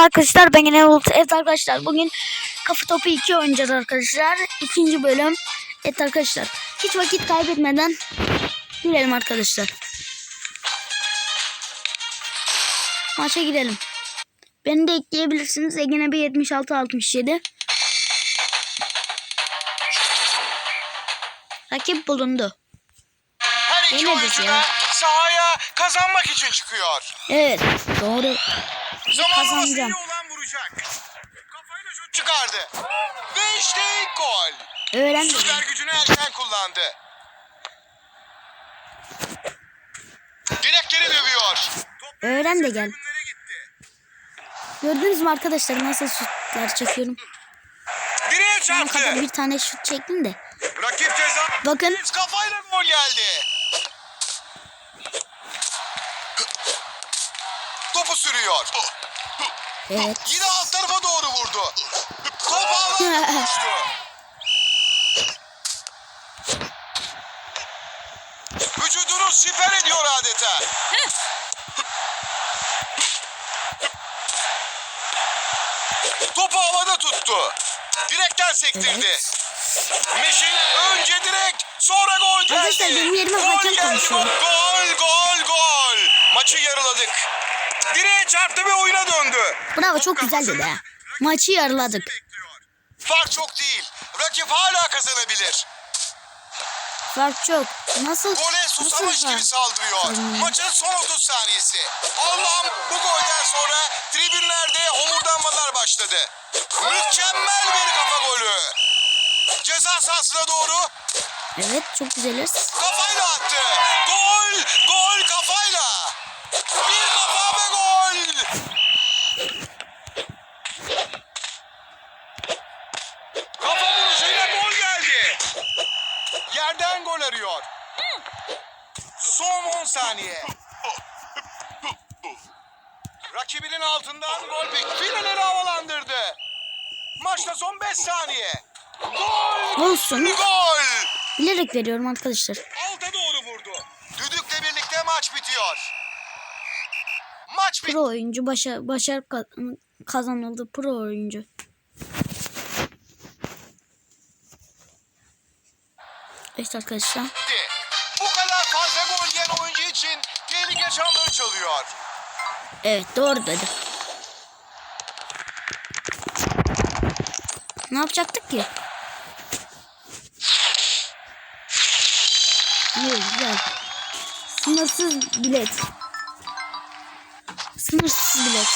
arkadaşlar ben yine Bulut. Evet arkadaşlar bugün kafa topu 2 oynayacağız arkadaşlar. İkinci bölüm. Evet arkadaşlar hiç vakit kaybetmeden girelim arkadaşlar. Maça girelim. Beni de ekleyebilirsiniz. Egene bir 76 67. Rakip bulundu. Her iki oyuncu ya. Sahaya kazanmak için çıkıyor. Evet doğru. Zamanlaması iyi olan vuracak. Kafayla şut çıkardı. Ve işte ilk gol. Öğrendim. Süper gücünü erken kullandı. Direkleri dövüyor. Top Öğren de gel. Gördünüz mü arkadaşlar nasıl şutlar çekiyorum? Direğe çarptı. bir tane şut çektim de. Rakip ceza. Bakın Kafayla gol geldi. Topu sürüyor. evet. Yine alt tarafa doğru vurdu. Top ağlarına düştü. Vücudunu siper ediyor adeta. Topu havada tuttu. Direkten sektirdi. Evet. Meşin önce direkt sonra gol geldi. Arkadaşlar benim yerime gol hakem konuşuyor. Gol gol gol. Maçı yarıladık. Direğe çarptı ve oyuna döndü. Bravo çok güzel dedi. Maçı yarıladık. Fark çok değil. Rakip hala kazanabilir. Fark çok. Nasıl? Gole susamış Nasıl gibi saldırıyor. Hmm. Maçın son 30 saniyesi. Allah'ım bu golden sonra tribünlerde homurdanmalar başladı. Mükemmel bir kafa golü. Ceza sahasına doğru Evet çok güzeliz. kafayla attı. Gol, gol kafayla. Bir kafa ve gol. Kafa vuruşuyla gol geldi. Yerden gol arıyor. Son 10 saniye. Rakibinin altından gol pek fileleri havalandırdı. Maçta son 5 saniye. Gol! Olsun. Gol! Bilerek veriyorum arkadaşlar. Alta doğru vurdu. Düdükle birlikte maç bitiyor. Maç bitti. Pro oyuncu başa başarı ka- kazanıldı. Pro oyuncu. Evet arkadaşlar. Bu kadar fazla gol yiyen oyuncu için tehlike çanları çalıyor. Evet doğru dedi. Ne yapacaktık ki? Ne güzel. Sınırsız bilet. Sınırsız bilet.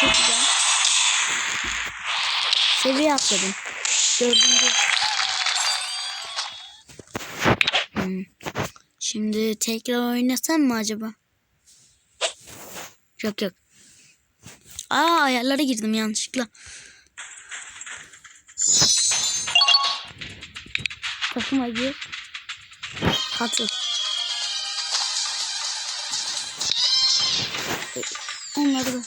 Çok güzel. Seviye atladım. Dördüncü. Hmm. Şimdi tekrar oynasam mı acaba? Yok yok. Aa ayarlara girdim yanlışlıkla. Takıma gir. Katıl. Onları da.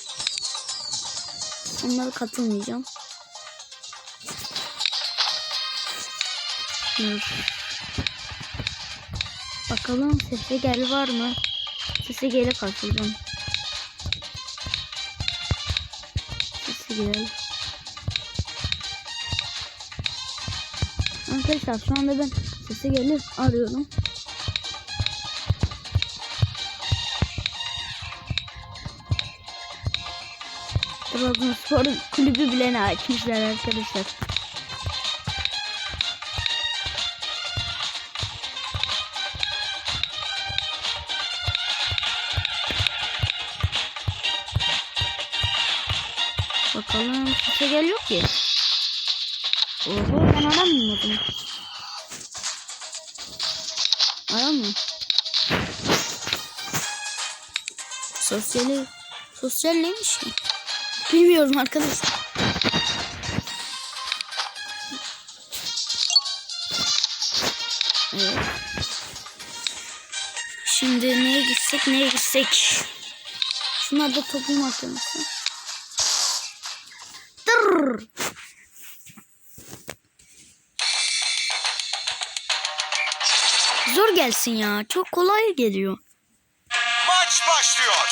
Onlara katılmayacağım. Dur. Bakalım sese gel var mı? Sese gele katılacağım. Sesi gel. Arkadaşlar şu anda ben sesi gelir arıyorum. Trabzonspor kulübü bile ne açmışlar arkadaşlar. Bakalım sese geliyor ki. Oho ben aramıyordum. Aramıyor. Sosyali, sosyal neymiş ki? Bilmiyorum arkadaşlar. Şimdi neye gitsek neye gitsek. Şunlar da toplum makinesi. Tırrrr. Zor gelsin ya. Çok kolay geliyor. Maç başlıyor.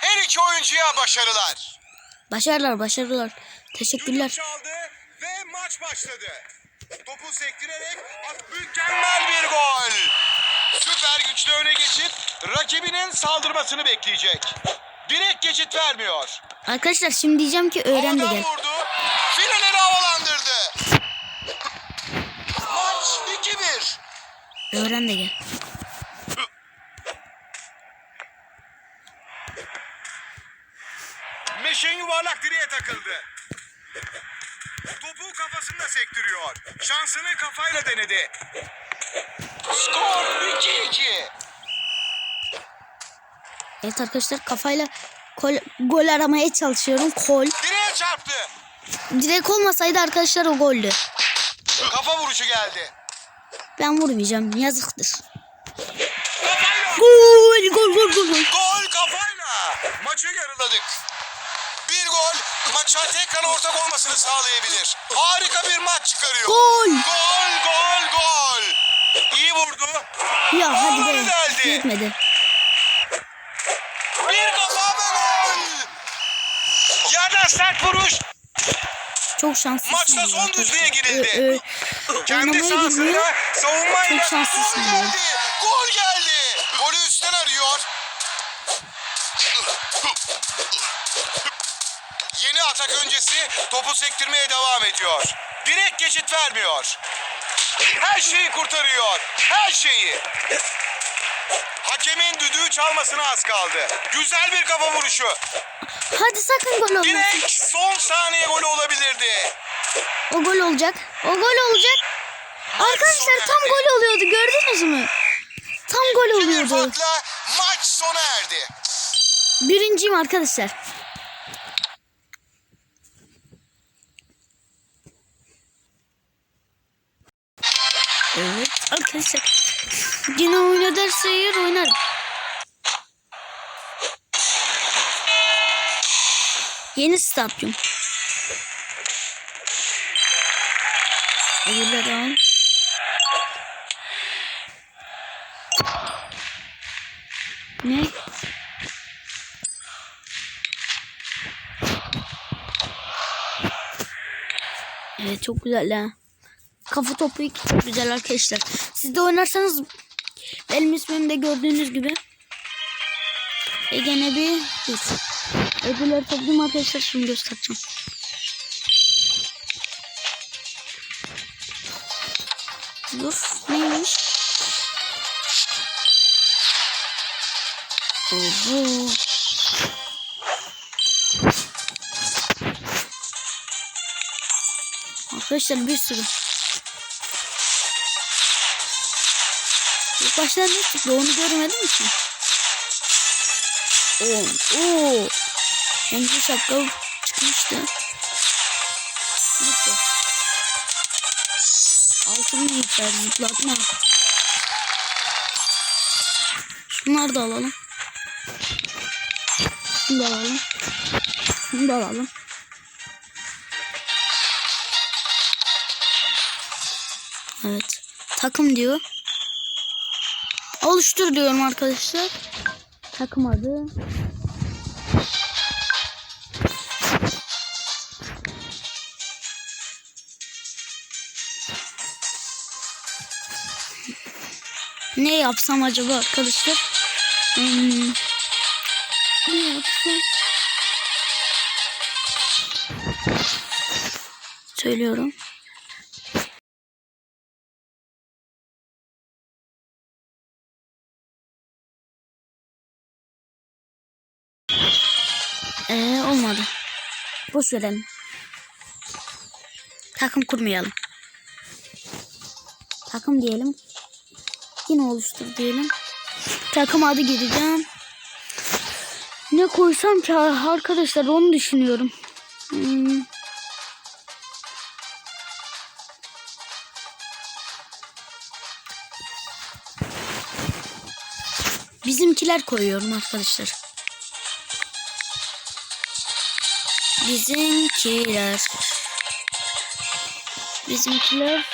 Her iki oyuncuya başarılar. Başarılar başarılar. Teşekkürler. Çaldı ve maç başladı. Topu sektirerek mükemmel bir gol. Süper güçlü öne geçip rakibinin saldırmasını bekleyecek. Direkt geçit vermiyor. Arkadaşlar şimdi diyeceğim ki öğren de gel. vurdu. Fileleri havalandırdı. Maç 2-1. Öğren de gel. Meşin yuvarlak direğe takıldı. Topu kafasında sektiriyor. Şansını kafayla denedi. Skor 2-2. Evet arkadaşlar kafayla gol, gol aramaya çalışıyorum. Gol. Direğe çarptı. Direkt olmasaydı arkadaşlar o goldü. Kafa vuruşu geldi. Ben vurmayacağım. Yazıktır. Kafayla. Gol gol gol. gol. Gol kafayla. Maçı yarıladık. Bir gol maça tekrar ortak olmasını sağlayabilir. Harika bir maç çıkarıyor. Gol. Gol, gol, gol. İyi vurdu. Ya hadi be. geldi. Gitmedi. Bir kafa ve gol. Yerden sert vuruş. Çok şanslısın. Maçta son düzlüğe girildi. Kendi sahasında savunmayla Çok geldi. Gol geldi. Atak öncesi topu sektirmeye devam ediyor. Direkt geçit vermiyor. Her şeyi kurtarıyor. Her şeyi. Hakemin düdüğü çalmasına az kaldı. Güzel bir kafa vuruşu. Hadi sakın gol olmasın. Direkt son saniye golü olabilirdi. O gol olacak. O gol olacak. Arkadaşlar tam gol oluyordu gördünüz mü? Tam gol oluyordu. farkla maç sona erdi. Birinciyim arkadaşlar. Evet arkadaşlar. Yine oyna derse eğer oynarım. Yeni stadyum. Öbürler devam. Ne? Evet çok güzel ha. Kafa topu çok güzel arkadaşlar. Siz de oynarsanız benim ismim de gördüğünüz gibi. Ege Nebi dur. Ödülleri toplayayım arkadaşlar şimdi göstereceğim. Dur neymiş? Oho. Arkadaşlar bir sürü. İlk başta ne çıktı onu görmedim ki. Oo, oo. Bence şapka çıkmıştı. Bitti. Altın neymişler zıplatma. Şunları da alalım. Şunu da alalım. Şunu da alalım. Evet. Takım diyor. Oluştur diyorum arkadaşlar. Takım adı. Ne yapsam acaba arkadaşlar? Hmm. Ne yapsam? Söylüyorum. Ee, olmadı. Boş verelim. Takım kurmayalım. Takım diyelim. Yine oluştur diyelim. Takım adı gireceğim. Ne koysam ki arkadaşlar onu düşünüyorum. Hmm. Bizimkiler koyuyorum arkadaşlar. Bizimkiler. Bizimkiler.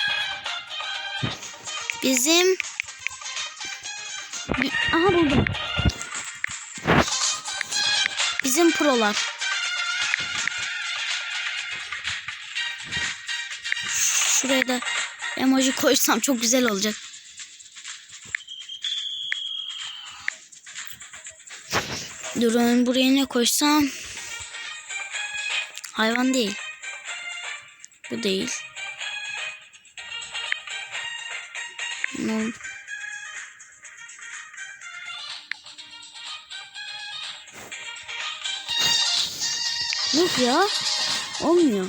Bizim. Aha buldum. Bizim prolar. Şuraya da emoji koysam çok güzel olacak. Durun buraya ne koysam? Hayvan değil. Bu değil. No. Yok ya. Olmuyor.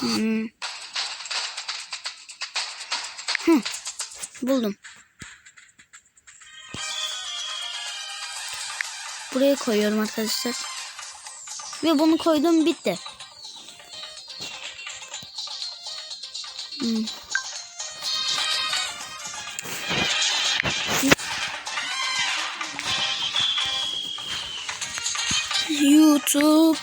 Hmm. Hı. Buldum. Buraya koyuyorum arkadaşlar. Ve bunu koydum bitti. Hmm. YouTube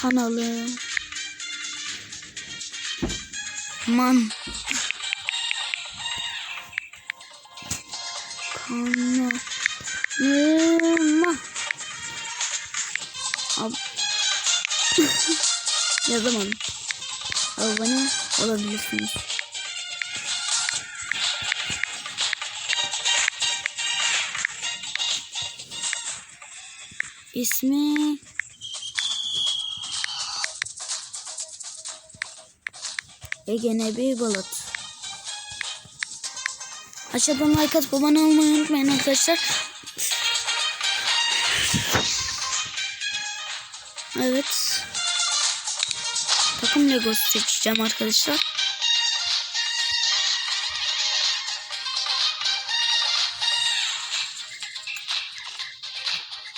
kanalı man kanalıma Ab yazamadım abone olabilirsiniz. İsmi Ege Nebi Balat. Aşağıdan like atıp abone olmayı unutmayın arkadaşlar. Evet. Takım Legosu seçeceğim arkadaşlar.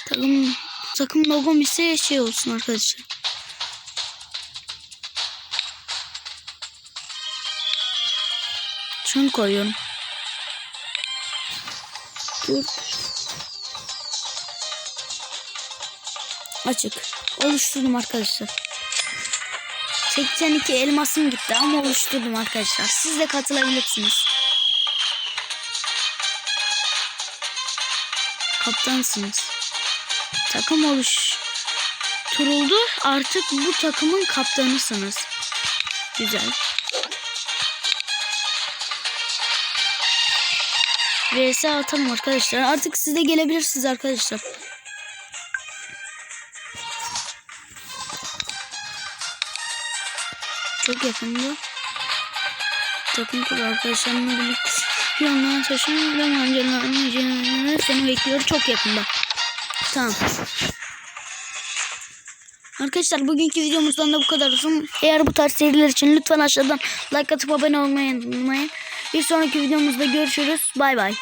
Takım takım logom ise şey olsun arkadaşlar. Şunu koyuyorum. Dur. Açık. Oluşturdum arkadaşlar. 82 elmasım gitti ama oluşturdum arkadaşlar. Siz de katılabilirsiniz. Kaptansınız. Takım oluşturuldu. Artık bu takımın kaptanısınız. Güzel. VS atalım arkadaşlar. Artık siz de gelebilirsiniz arkadaşlar. Çok yakında. Takım kur arkadaşlarımla birlikte yanına taşın ve mancınlarını seni bekliyor çok yakında. Tamam. Arkadaşlar bugünkü videomuzdan da bu kadar olsun. Eğer bu tarz seriler için lütfen aşağıdan like atıp abone olmayı unutmayın. Bir sonraki videomuzda görüşürüz. Bay bay.